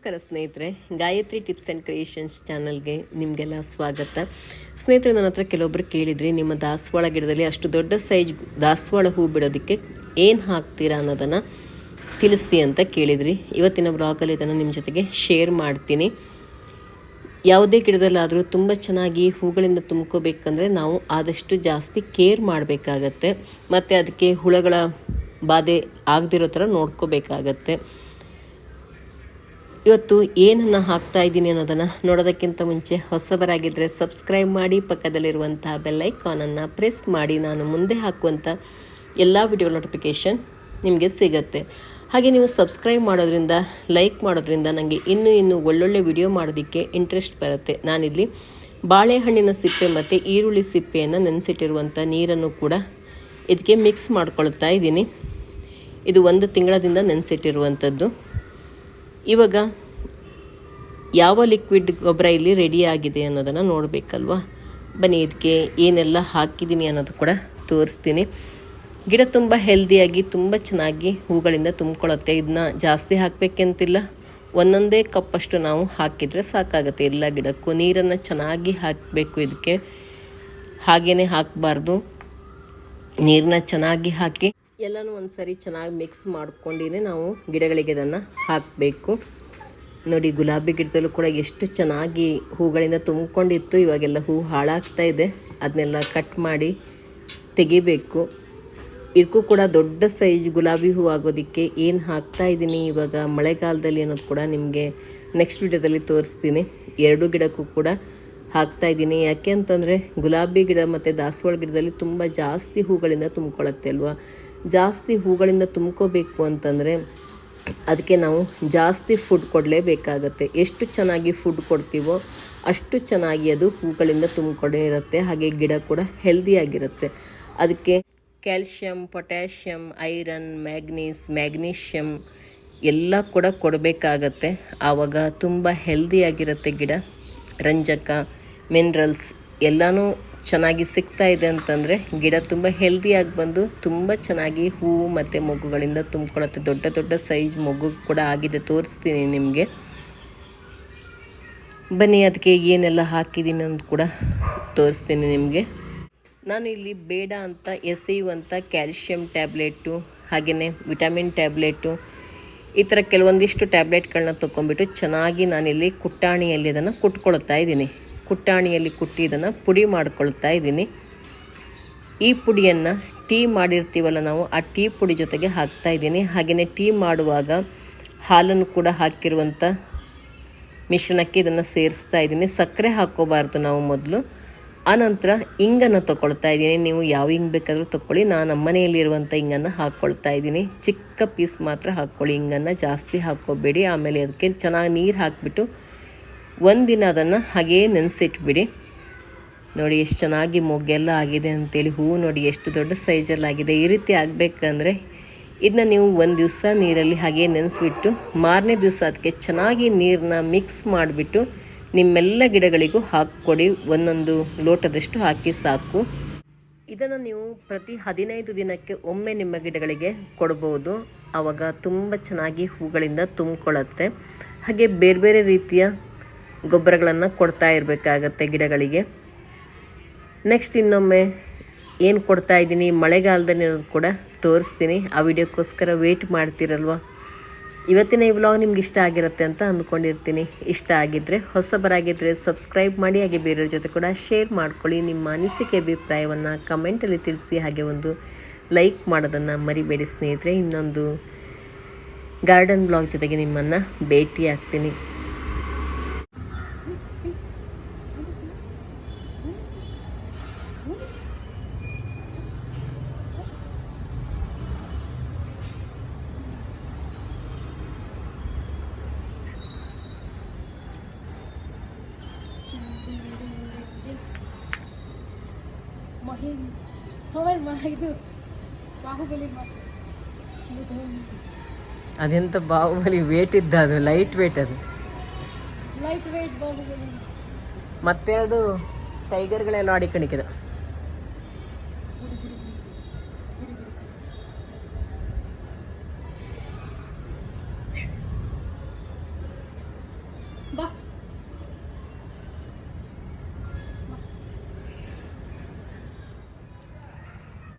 ನಮಸ್ಕಾರ ಸ್ನೇಹಿತರೆ, Gayatri tips and creations ಚಾನಲ್ಗೆ ನಿಮಗೆಲ್ಲ ಸ್ವಾಗತ. ಸ್ನೇಹಿತರೆ, ನನ್ನ ಹತ್ರ ಕೆಲವೊಬ್ಬರು ಕೇಳಿದ್ರಿ ನಿಮ್ಮ ದಾಸವಾಳ ಗಿಡದಲ್ಲಿ ಅಷ್ಟು ದೊಡ್ಡ ಸೈಜ್ ದಾಸವಾಳ ಹೂ ಬಿಡೋದಕ್ಕೆ ಏನು ಹಾಕ್ತೀರಾ ಅನ್ನೋದನ್ನು ತಿಳಿಸಿ ಅಂತ ಕೇಳಿದ್ರಿ. ಇವತ್ತಿನ ಬ್ಲಾಗಲ್ಲಿ ಇದನ್ನು ನಿಮ್ಮ ಜೊತೆಗೆ ಶೇರ್ ಮಾಡ್ತೀನಿ. ಯಾವುದೇ ಗಿಡದಲ್ಲಾದರೂ ತುಂಬ ಚೆನ್ನಾಗಿ ಹೂಗಳಿಂದ ತುಂಬ್ಕೋಬೇಕಂದ್ರೆ ನಾವು ಆದಷ್ಟು ಜಾಸ್ತಿ ಕೇರ್ ಮಾಡಬೇಕಾಗತ್ತೆ. ಮತ್ತು ಅದಕ್ಕೆ ಹುಳಗಳ ಬಾಧೆ ಆಗದಿರೋ ಥರ ನೋಡ್ಕೋಬೇಕಾಗತ್ತೆ. ಇವತ್ತು ಏನನ್ನು ಹಾಕ್ತಾ ಇದ್ದೀನಿ ಅನ್ನೋದನ್ನು ನೋಡೋದಕ್ಕಿಂತ ಮುಂಚೆ ಹೊಸಬರಾಗಿದ್ದರೆ ಸಬ್ಸ್ಕ್ರೈಬ್ ಮಾಡಿ ಪಕ್ಕದಲ್ಲಿರುವಂತಹ ಬೆಲ್ಲೈಕಾನನ್ನು ಪ್ರೆಸ್ ಮಾಡಿ ನಾನು ಮುಂದೆ ಹಾಕುವಂಥ ಎಲ್ಲ ವಿಡಿಯೋ ನೋಟಿಫಿಕೇಷನ್ ನಿಮಗೆ ಸಿಗುತ್ತೆ. ಹಾಗೆ ನೀವು ಸಬ್ಸ್ಕ್ರೈಬ್ ಮಾಡೋದ್ರಿಂದ ಲೈಕ್ ಮಾಡೋದ್ರಿಂದ ನನಗೆ ಇನ್ನೂ ಇನ್ನೂ ಒಳ್ಳೊಳ್ಳೆ ವಿಡಿಯೋ ಮಾಡೋದಕ್ಕೆ ಇಂಟ್ರೆಸ್ಟ್ ಬರುತ್ತೆ. ನಾನಿಲ್ಲಿ ಬಾಳೆಹಣ್ಣಿನ ಸಿಪ್ಪೆ ಮತ್ತು ಈರುಳ್ಳಿ ಸಿಪ್ಪೆಯನ್ನು ನೆನೆಸಿಟ್ಟಿರುವಂಥ ನೀರನ್ನು ಕೂಡ ಇದಕ್ಕೆ ಮಿಕ್ಸ್ ಮಾಡ್ಕೊಳ್ತಾ ಇದ್ದೀನಿ. ಇದು ಒಂದು ತಿಂಗಳದಿಂದ ನೆನೆಸಿಟ್ಟಿರುವಂಥದ್ದು ಇವಾಗ ಯಾವ ಲಿಕ್ವಿಡ್ ಗೊಬ್ಬರ ಇಲ್ಲಿ ರೆಡಿ ಆಗಿದೆ ಅನ್ನೋದನ್ನು ನೋಡಬೇಕಲ್ವಾ? ಬನ್ನಿ ಇದಕ್ಕೆ ಏನೆಲ್ಲ ಹಾಕಿದ್ದೀನಿ ಅನ್ನೋದು ಕೂಡ ತೋರಿಸ್ತೀನಿ. ಗಿಡ ತುಂಬ ಹೆಲ್ದಿಯಾಗಿ ತುಂಬ ಚೆನ್ನಾಗಿ ಹೂಗಳಿಂದ ತುಂಬ್ಕೊಳ್ಳುತ್ತೆ ಇದನ್ನ ಜಾಸ್ತಿ ಹಾಕಬೇಕಂತಿಲ್ಲ. ಒಂದೊಂದೇ ಕಪ್ಪಷ್ಟು ನಾವು ಹಾಕಿದರೆ ಸಾಕಾಗುತ್ತೆ. ಎಲ್ಲ ಗಿಡಕ್ಕೂ ನೀರನ್ನು ಚೆನ್ನಾಗಿ ಹಾಕಬೇಕು ಇದಕ್ಕೆ ಹಾಗೇ ಹಾಕಬಾರ್ದು. ನೀರನ್ನ ಚೆನ್ನಾಗಿ ಹಾಕಿ. ಎಲ್ಲನೂ ಒಂದು ಸರಿ ಚೆನ್ನಾಗಿ ಮಿಕ್ಸ್ ಮಾಡ್ಕೊಂಡಿನೇ ನಾವು ಗಿಡಗಳಿಗೆ ಇದನ್ನು ಹಾಕಬೇಕು. ನೋಡಿ, ಗುಲಾಬಿ ಗಿಡದಲ್ಲೂ ಕೂಡ ಎಷ್ಟು ಚೆನ್ನಾಗಿ ಹೂಗಳಿಂದ ತುಂಬಿಕೊಂಡಿತ್ತು. ಇವಾಗೆಲ್ಲ ಹೂ ಹಾಳಾಗ್ತಾ ಇದೆ. ಅದನ್ನೆಲ್ಲ ಕಟ್ ಮಾಡಿ ತೆಗಿಬೇಕು. ಇದಕ್ಕೂ ಕೂಡ ದೊಡ್ಡ ಸೈಜ್ ಗುಲಾಬಿ ಹೂ ಆಗೋದಕ್ಕೆ ಏನು ಹಾಕ್ತಾ ಇದ್ದೀನಿ ಇವಾಗ ಮಳೆಗಾಲದಲ್ಲಿ ಅನ್ನೋದು ಕೂಡ ನಿಮಗೆ ನೆಕ್ಸ್ಟ್ ವಿಡಿಯೋದಲ್ಲಿ ತೋರಿಸ್ತೀನಿ. ಎರಡು ಗಿಡಕ್ಕೂ ಕೂಡ ಹಾಕ್ತಾ ಇದ್ದೀನಿ. ಯಾಕೆ ಅಂತಂದರೆ ಗುಲಾಬಿ ಗಿಡ ಮತ್ತು ದಾಸವಾಳ ಗಿಡದಲ್ಲಿ ತುಂಬ ಜಾಸ್ತಿ ಹೂಗಳಿಂದ ತುಂಬ್ಕೊಳತ್ತೆ ಅಲ್ವಾ? ಜಾಸ್ತಿ ಹೂಗಳಿಂದ ತುಂಬ್ಕೋಬೇಕು ಅಂತಂದರೆ ಅದಕ್ಕೆ ನಾವು ಜಾಸ್ತಿ ಫುಡ್ ಕೊಡಲೇಬೇಕಾಗತ್ತೆ. ಎಷ್ಟು ಚೆನ್ನಾಗಿ ಫುಡ್ ಕೊಡ್ತೀವೋ ಅಷ್ಟು ಚೆನ್ನಾಗಿ ಅದು ಹೂಗಳಿಂದ ತುಂಬಿಕೊಂಡಿರುತ್ತೆ. ಹಾಗೆ ಗಿಡ ಕೂಡ ಹೆಲ್ದಿಯಾಗಿರುತ್ತೆ ಅದಕ್ಕೆ calcium potassium iron magnes magnesium ಎಲ್ಲ ಕೂಡ ಕೊಡಬೇಕಾಗತ್ತೆ. ಆವಾಗ ತುಂಬ ಹೆಲ್ದಿಯಾಗಿರುತ್ತೆ ಗಿಡ. ರಂಜಕ ಮಿನರಲ್ಸ್ ಎಲ್ಲನೂ ಚೆನ್ನಾಗಿ ಸಿಗ್ತಾ ಇದೆ ಅಂತಂದರೆ ಗಿಡ ತುಂಬ ಹೆಲ್ದಿಯಾಗಿ ಬಂದು ತುಂಬ ಚೆನ್ನಾಗಿ ಹೂವು ಮತ್ತು ಮೊಗ್ಗುಗಳಿಂದ ತುಂಬ್ಕೊಳತ್ತೆ ದೊಡ್ಡ ದೊಡ್ಡ ಸೈಜ್ ಮೊಗ್ಗು ಕೂಡ ಆಗಿದೆ. ತೋರಿಸ್ತೀನಿ ನಿಮಗೆ. ಬನ್ನಿ ಅದಕ್ಕೆ ಏನೆಲ್ಲ ಹಾಕಿದ್ದೀನಿ ಅಂತ ಕೂಡ ತೋರಿಸ್ತೀನಿ ನಿಮಗೆ. ನಾನು ಇಲ್ಲಿ ಬೇಡ ಅಂತ ಎಸೆಯುವಂಥ ಕ್ಯಾಲ್ಶಿಯಂ ಟ್ಯಾಬ್ಲೆಟು ಹಾಗೆಯೇ ವಿಟಮಿನ್ ಟ್ಯಾಬ್ಲೆಟು ಈ ಥರ ಕೆಲವೊಂದಿಷ್ಟು ಟ್ಯಾಬ್ಲೆಟ್ಗಳನ್ನ ತೊಗೊಂಬಿಟ್ಟು ಚೆನ್ನಾಗಿ ನಾನಿಲ್ಲಿ ಕುಟ್ಟಾಣಿಯಲ್ಲಿ ಅದನ್ನು ಕುಟ್ಕೊಳ್ತಾ ಇದ್ದೀನಿ. ಕುಟ್ಟಾಣಿಯಲ್ಲಿ ಕುಟ್ಟಿ ಇದನ್ನು ಪುಡಿ ಮಾಡ್ಕೊಳ್ತಾ ಇದ್ದೀನಿ. ಈ ಪುಡಿಯನ್ನು ಟೀ ಮಾಡಿರ್ತೀವಲ್ಲ ನಾವು, ಆ ಟೀ ಪುಡಿ ಜೊತೆಗೆ ಹಾಕ್ತಾ ಇದ್ದೀನಿ. ಹಾಗೆಯೇ ಟೀ ಮಾಡುವಾಗ ಹಾಲನ್ನು ಕೂಡ ಹಾಕಿರುವಂಥ ಮಿಶ್ರಣಕ್ಕೆ ಇದನ್ನು ಸೇರಿಸ್ತಾ ಇದ್ದೀನಿ. ಸಕ್ಕರೆ ಹಾಕೋಬಾರ್ದು ನಾವು ಮೊದಲು. ಆನಂತರ ಇಂಗನ್ನು ತೊಗೊಳ್ತಾ ಇದ್ದೀನಿ. ನೀವು ಯಾವ ಹಿಂಗೆ ಬೇಕಾದರೂ ತೊಗೊಳ್ಳಿ. ನಾನು ನಮ್ಮನೆಯಲ್ಲಿರುವಂಥ ಹಿಂಗನ್ನು ಹಾಕ್ಕೊಳ್ತಾ ಇದ್ದೀನಿ. ಚಿಕ್ಕ ಪೀಸ್ ಮಾತ್ರ ಹಾಕ್ಕೊಳ್ಳಿ. ಹಿಂಗನ್ನು ಜಾಸ್ತಿ ಹಾಕ್ಕೋಬೇಡಿ. ಆಮೇಲೆ ಅದಕ್ಕೆ ಚೆನ್ನಾಗಿ ನೀರು ಹಾಕಿಬಿಟ್ಟು ಒಂದಿನ ಅದನ್ನು ಹಾಗೇ ನೆನೆಸಿಟ್ಬಿಡಿ. ನೋಡಿ ಎಷ್ಟು ಚೆನ್ನಾಗಿ ಮೊಗ್ಗೆಲ್ಲ ಆಗಿದೆ ಅಂತೇಳಿ ಹೂವು ನೋಡಿ ಎಷ್ಟು ದೊಡ್ಡ ಸೈಜಲ್ಲಾಗಿದೆ ಈ ರೀತಿ ಆಗಬೇಕಂದ್ರೆ ಇದನ್ನ ನೀವು ಒಂದು ದಿವಸ ನೀರಲ್ಲಿ ಹಾಗೆ ನೆನೆಸಿಬಿಟ್ಟು, ಮಾರನೇ ದಿವಸ ಅದಕ್ಕೆ ಚೆನ್ನಾಗಿ ನೀರನ್ನ ಮಿಕ್ಸ್ ಮಾಡಿಬಿಟ್ಟು ನಿಮ್ಮೆಲ್ಲ ಗಿಡಗಳಿಗೂ ಹಾಕ್ಕೊಡಿ. ಒಂದೊಂದು ಲೋಟದಷ್ಟು ಹಾಕಿ ಸಾಕು. ಇದನ್ನು ನೀವು ಪ್ರತಿ ಹದಿನೈದು ದಿನಕ್ಕೆ ಒಮ್ಮೆ ನಿಮ್ಮ ಗಿಡಗಳಿಗೆ ಕೊಡ್ಬೋದು. ಆವಾಗ ತುಂಬ ಚೆನ್ನಾಗಿ ಹೂಗಳಿಂದ ತುಂಬಿಕೊಳ್ಳುತ್ತೆ. ಹಾಗೆ ಬೇರೆ ಬೇರೆ ರೀತಿಯ ಗೊಬ್ಬರಗಳನ್ನು ಕೊಡ್ತಾ ಇರಬೇಕಾಗತ್ತೆ ಗಿಡಗಳಿಗೆ. ನೆಕ್ಸ್ಟ್ ಇನ್ನೊಮ್ಮೆ ಏನು ಕೊಡ್ತಾ ಇದ್ದೀನಿ ಮಳೆಗಾಲದಲ್ಲಿ ಅನ್ನೋದು ಕೂಡ ತೋರಿಸ್ತೀನಿ. ಆ ವಿಡಿಯೋಕ್ಕೋಸ್ಕರ ವೆಯ್ಟ್ ಮಾಡ್ತಿರಲ್ವ? ಇವತ್ತಿನ ಈ ವ್ಲಾಗ್ ನಿಮ್ಗೆ ಇಷ್ಟ ಆಗಿರುತ್ತೆ ಅಂತ ಅಂದ್ಕೊಂಡಿರ್ತೀನಿ. ಇಷ್ಟ ಆಗಿದ್ದರೆ ಹೊಸಬರಾಗಿದ್ದರೆ ಸಬ್ಸ್ಕ್ರೈಬ್ ಮಾಡಿ, ಹಾಗೆ ಬೇರೆಯವ್ರ ಜೊತೆ ಕೂಡ ಶೇರ್ ಮಾಡ್ಕೊಳ್ಳಿ. ನಿಮ್ಮ ಅನಿಸಿಕೆ, ಅಭಿಪ್ರಾಯವನ್ನು ಕಮೆಂಟಲ್ಲಿ ತಿಳಿಸಿ. ಹಾಗೆ ಒಂದು ಲೈಕ್ ಮಾಡೋದನ್ನು ಮರಿಬೇಡಿ ಸ್ನೇಹಿತರೆ. ಇನ್ನೊಂದು ಗಾರ್ಡನ್ ಬ್ಲಾಗ್ ಜೊತೆಗೆ ನಿಮ್ಮನ್ನು ಭೇಟಿ ಆಗ್ತೀನಿ ಮಹಿಮ್. ಹವಲ್ ಮಾ ಇದು ಬಾಹುಬಲಿ ಮಾಡ್ತಾರೆ ಅದೆಂತ ಬಾಹುಬಲಿ ವೇಟ್ ಇದ್ದ ಅದು ಲೈಟ್ ವೇಟ್ ಅದು. Light weight Baahubali. ಮತ್ತೆರಡು ಟೈಗರ್ಗಳೆಲ್ಲ ಆಡಿಕಣಿಕಿದ ಬಾ.